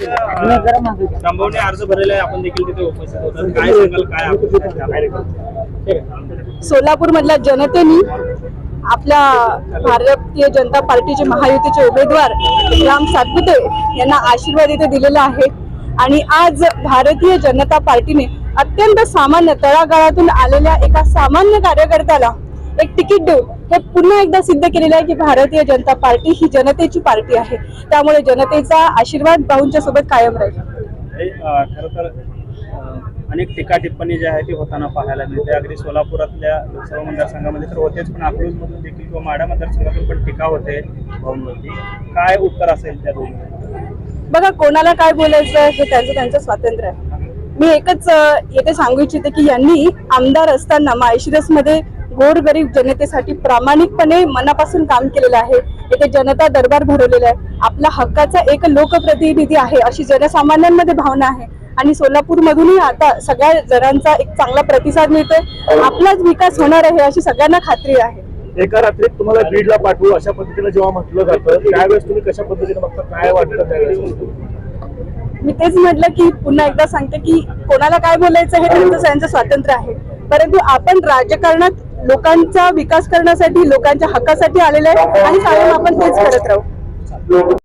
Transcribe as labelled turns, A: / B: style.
A: संभवने अर्ज भरलेला आहे आपण देखील तिथे उपस्थित होतात काय सांगाल काय आपण
B: सोलापूर मधल्या जनतेने आपल्या भारतीय जनता पार्टीचे महायुतीचे उमेदवार राम सातपुते यांना आशीर्वाद इथे दिलेला आहे. आणि आज भारतीय जनता पार्टीने अत्यंत सामान्य तळागाळातून आलेल्या एका सामान्य कार्यकर्त्याला एक तिकीट देऊन हे पुन्हा एकदा सिद्ध केलेलं आहे की भारतीय जनता पार्टी ही जनतेची पार्टी आहे. त्यामुळे जनतेचा आशीर्वाद भाऊंच्या सोबत कायम राहील.
A: खरं तर अनेक टीका टिप्पणी जी आहे ती होताना पाहायला मिळते. अगदी सोलापुरातल्या लोकसभा मतदारसंघामध्ये तर होतेच पण अकलूजमधून देखील किंवा माढा मतदारसंघातून पण टीका होते भाऊंवरती. काय उत्तर असेल त्या दोन्ही?
B: बघा कोणाला काय बोलायचं हे त्यांचं त्यांचं स्वातंत्र्य आहे. मी एकच येथे सांगू इच्छिते की यांनी आमदार असताना माळशिरसमध्ये गोरगरीब जनतेसाठी प्रामाणिकपणे मनापासून काम केलेलं आहे. येथे जनता दरबार भरवलेला आहे. आपला हक्काचा एक लोकप्रतिनिधी आहे अशी जनसामान्यांमध्ये भावना आहे. आणि सोलापूर मधूनही आता सगळ्या जणांचा एक चांगला प्रतिसाद मिळतोय. आपलाच विकास होणार आहे अशी सगळ्यांना खात्री आहे.
C: एका रात्रीत तुम्हाला बीडला पाठवू अशा पद्धतीने जेव्हा म्हटलं जातं त्यावेळेस तुम्ही कशा पद्धतीने बघता? काय वाटतं त्यावेळेस?
B: मी तेच म्हटलं की पुन्हा एकदा सांगते की कोणाला काय बोलायचं हे त्यांचं त्यांचं स्वातंत्र्य आहे. परंतु आपण राजकारणात लोकांचा विकास करण्यासाठी लोकांच्या हक्कासाठी आलेले आहे आणि कायम आपण तेच करत राहू.